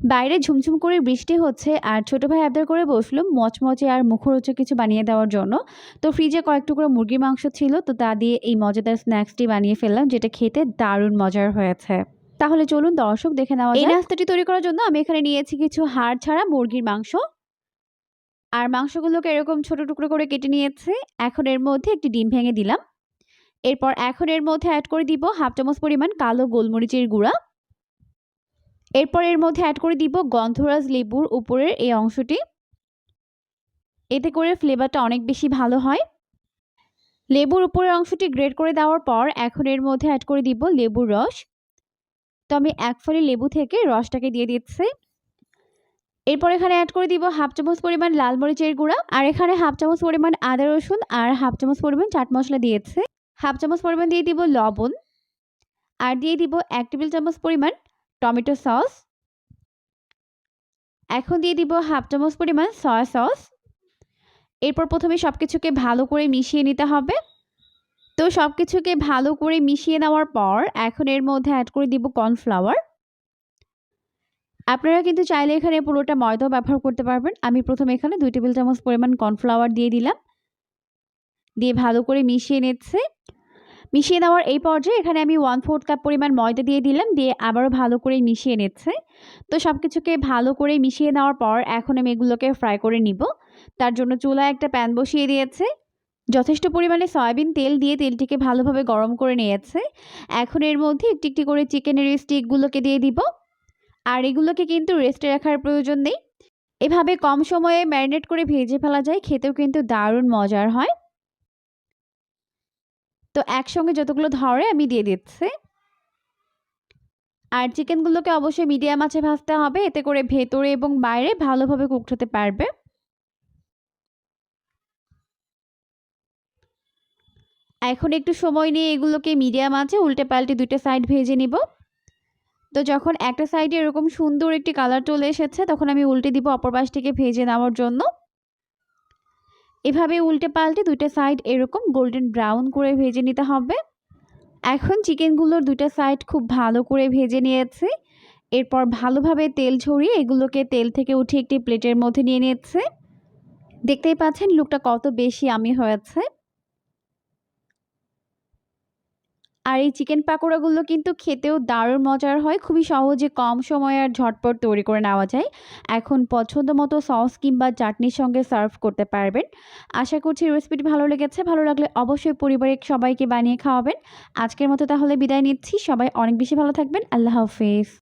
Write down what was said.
বাইরে ঝুমঝুম করে বৃষ্টি হচ্ছে আর ছোট ভাই আবদার করে বসল মচমচে আর মুখরোচক কিছু বানিয়ে দেওয়ার জন্য। তো ফ্রিজে কয়েক টুকরো মুরগির মাংস ছিল তো তা দিয়ে এই মজাদার স্ন্যাক্সটি বানিয়ে ফেললাম যেটা খেতে দারুণ মজার হয়েছে। তাহলে চলুন দর্শক দেখে নেওয়া এই নাস্তাটি তৈরি করার জন্য আমি এখানে নিয়েছি কিছু হাড় ছাড়া মুরগির মাংস। আর মাংসগুলোকে এরকম ছোট টুকরো করে কেটে নিয়েছে। এখন এর মধ্যে একটি ডিম ভেঙে দিলাম। এরপর এখন এর মধ্যে অ্যাড করে দিব হাফ চামচ পরিমাণ কালো গোলমরিচের গুঁড়া। এরপর এর মধ্যে অ্যাড করে দিব গন্ধরাজ লেবুর উপরের এই অংশটি। এতে করে ফ্লেভারটা অনেক বেশি ভালো হয়। লেবুর উপরের অংশটি গ্রেড করে দেওয়ার পর এখন এর মধ্যে অ্যাড করে দিব লেবুর রস। তো আমি এক ফলি লেবু থেকে রসটাকে দিয়ে দিচ্ছি। এরপর এখানে অ্যাড করে দিব হাফ চামচ পরিমাণ লাল মরিচের গুঁড়া। আর এখানে হাফ চামচ পরিমাণ আদা রসুন আর হাফ চামচ পরিমাণ চাট মশলা দিয়েছে। হাফ চামচ পরিমাণ দিয়ে দিব লবণ। আর দিয়ে দিব এক টেবিল চামচ পরিমাণ টমেটো সস। এখন দিয়ে দিব হাফ চামচ পরিমাণ সয়া সস। এরপর প্রথমে সব কিছুকে ভালো করে মিশিয়ে নিতে হবে। তো সব কিছুকে ভালো করে মিশিয়ে নেওয়ার পর এখন এর মধ্যে অ্যাড করে দিব কর্নফ্লাওয়ার আপনারা কিন্তু চাইলে এখানে পুরোটা ময়দাও ব্যবহার করতে পারবেন। আমি প্রথমে এখানে দুই টেবিল চামচ পরিমাণ কর্নফ্লাওয়ার দিয়ে দিলাম। দিয়ে ভালো করে মিশিয়ে নিচ্ছে। মিশিয়ে নেওয়ার এই পর্যায়ে এখানে আমি ওয়ান ফোর্থ কাপ পরিমাণ ময়দা দিয়ে দিলাম, দিয়ে আবারও ভালো করে মিশিয়ে নিচ্ছে। তো সব কিছুকে ভালো করে মিশিয়ে নেওয়ার পর এখন আমি এগুলোকে ফ্রাই করে নিব। তার জন্য চুলায় একটা প্যান বসিয়ে দিয়েছে। যথেষ্ট পরিমাণে সয়াবিন তেল দিয়ে তেলটিকে ভালোভাবে গরম করে নিয়েছে। এখন এর মধ্যে একটি একটি করে চিকেনের স্টিকগুলোকে দিয়ে দিব। আর এগুলোকে কিন্তু রেস্টে রাখার প্রয়োজন নেই। এভাবে কম সময়ে ম্যারিনেট করে ভেজে ফেলা যায়, খেতেও কিন্তু দারুণ মজার হয়। তো একসঙ্গে যতগুলো ধরে আমি দিয়ে দিচ্ছি। আর চিকেনগুলোকে অবশ্যই মিডিয়াম আছে ভাজতে হবে, এতে করে ভেতরে এবং বাইরে ভালোভাবে কুকড হতে পারবে। এখন একটু সময় নিয়ে এগুলোকে মিডিয়াম আছে উল্টে পাল্টে দুইটা সাইড ভেজে নিব। তো যখন একটা সাইডে এরকম সুন্দর একটি কালার চলে এসেছে, তখন আমি উল্টে দিব অপর পাশটিকে ভেজে নেওয়ার জন্য। এভাবে উল্টে পাল্টে দুইটা সাইড এরকম গোল্ডেন ব্রাউন করে ভেজে নিতে হবে। এখন চিকেনগুলোর দুইটা সাইড খুব ভালো করে ভেজে নিয়েছে। এরপর ভালোভাবে তেল ছড়িয়ে এগুলোকে তেল থেকে উঠে একটি প্লেটের মধ্যে নিয়ে নিয়েছে। দেখতেই পাচ্ছেন লুকটা কত বেশি আমি হয়েছে। আর এই চিকেন পাকোড়াগুলো কিন্তু খেতেও দারুণ মজার হয়। খুবই সহজে কম সময়ে আর ঝটপট তৈরি করে নেওয়া যায়। এখন পছন্দ মতো সস কিংবা চাটনির সঙ্গে সার্ভ করতে পারবেন। আশা করছি রেসিপিটি ভালো লেগেছে। ভালো লাগলে অবশ্যই পরিবারের সবাইকে বানিয়ে খাওয়াবেন। আজকের মতো তাহলে বিদায় নিচ্ছি। সবাই অনেক বেশি ভালো থাকবেন। আল্লাহ হাফিজ।